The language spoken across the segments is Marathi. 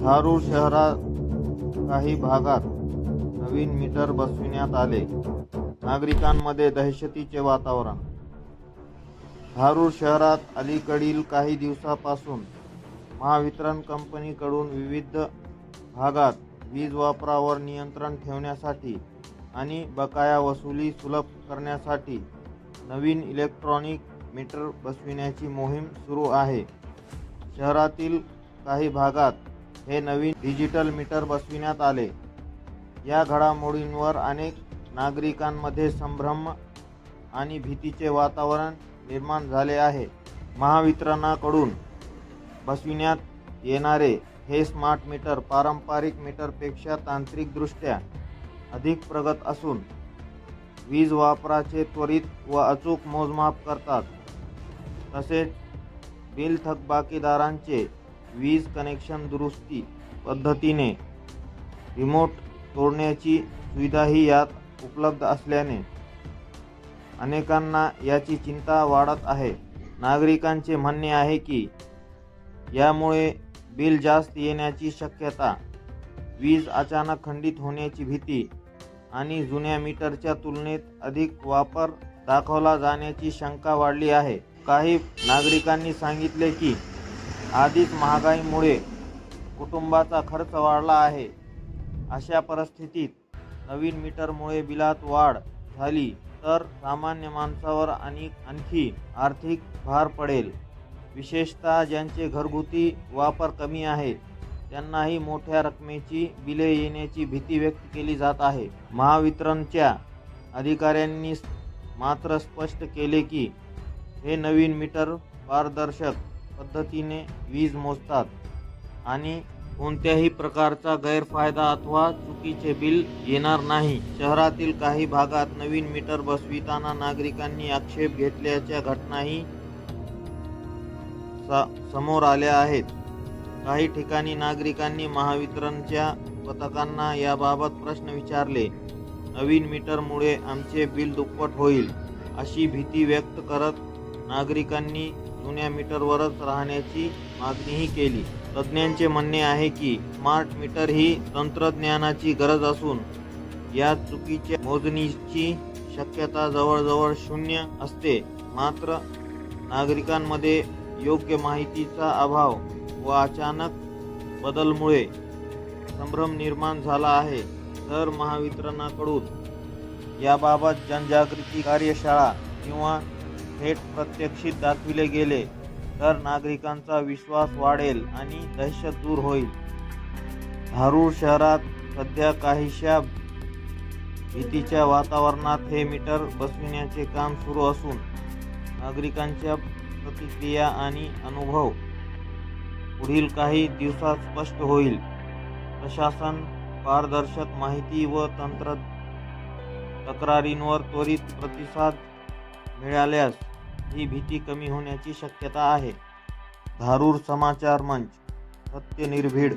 धारूर शहरात काही भागात नवीन मीटर बसविण्यात आले. नागरिकांमध्ये दहशतीचे वातावरण. धारूर शहरात अलीकडील काही दिवसापासून महावितरण कंपनीकडून विविध भागात वीज वापरावर नियंत्रण ठेवण्यासाठी आणि बकाया वसुली सुलभ करण्यासाठी नवीन इलेक्ट्रॉनिक मीटर बसविण्याची मोहीम सुरू आहे. शहरातील काही भागात हे नवीन डिजिटल मीटर बसविण्यात आले. या घडामोडींवर अनेक नागरिकांमध्ये संभ्रम आणि भीतीचे वातावरण निर्माण झाले आहे. महावितरणाकडून बसविण्यात येणारे हे स्मार्ट मीटर पारंपरिक मीटरपेक्षा तांत्रिकदृष्ट्या अधिक प्रगत असून वीज वापराचे त्वरित व अचूक मोजमाप करतात. तसेच बिल थकबाकीदारांचे वीज कनेक्शन दुरुस्ती पद्धतीने रिमोट तोडण्याची सुविधाही यात उपलब्ध असल्याने अनेकांना याची चिंता वाढत आहे. नागरिकांचे म्हणणे आहे की यामुळे बिल जास्त येण्याची शक्यता वीज अचानक खंडित होण्याची भीती आणि जुन्या मीटरच्या तुलनेत अधिक वापर दाखवला जाण्याची शंका वाढली आहे. काही नागरिकांनी सांगितले की आधीच महागाईमुळे कुटुंबाचा खर्च वाढला आहे. अशा परिस्थितीत नवीन मीटरमुळे बिलात वाढ झाली तर सामान्य माणसावर आणि आणखी आर्थिक भार पडेल. विशेषतः ज्यांचे घरगुती वापर कमी आहे त्यांनाही मोठ्या रकमेची बिले येण्याची भीती व्यक्त केली जात आहे. महावितरणच्या अधिकाऱ्यांनी मात्र स्पष्ट केले की हे नवीन मीटर पारदर्शक पद्धतीने वीज मोजतात आणि कोणत्याही प्रकारचा गैरफायदा अथवा चुकीचे बिल येणार नाही. शहरातील काही भागात नवीन मीटर बसविताना नागरिकांनी आक्षेप घेतल्याच्या घटनाही स- समोर आल्या आहेत. काही ठिकाणी नागरिकांनी महावितरणच्या पथकांना याबाबत प्रश्न विचारले. नवीन मीटरमुळे आमचे बिल दुप्पट होईल अशी भीती व्यक्त करत नागरिकांनी जुन्या मीटरवरच राहण्याची मागणीही केली. तज्ज्ञांचे म्हणणे आहे की स्मार्ट मीटर ही तंत्रज्ञानाची गरज असून या चुकीच्या मोजणीची शक्यता जवळजवळ शून्य असते. मात्र नागरिकांमध्ये योग्य माहितीचा अभाव व अचानक बदलमुळे संभ्रम निर्माण झाला आहे. तर महावितरणाकडून याबाबत जनजागृती कार्यशाळा किंवा थेट प्रत्यक्षित दाखविले गेले तर नागरिकांचा विश्वास वाढेल आणि दहशत दूर होईल. धारूर शहरात सध्या काहीशा भीतीच्या वातावरणात हे मीटर बसविण्याचे काम सुरू असून नागरिकांच्या प्रतिक्रिया आणि अनुभव पुढील काही दिवसात स्पष्ट होईल. प्रशासन पारदर्शक माहिती व तंत्र तक्रारींवर त्वरित प्रतिसाद मिळाल्यास ही भीती कमी होण्याची शक्यता आहे. धारूर समाचार मंच सत्य निर्भीड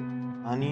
आणि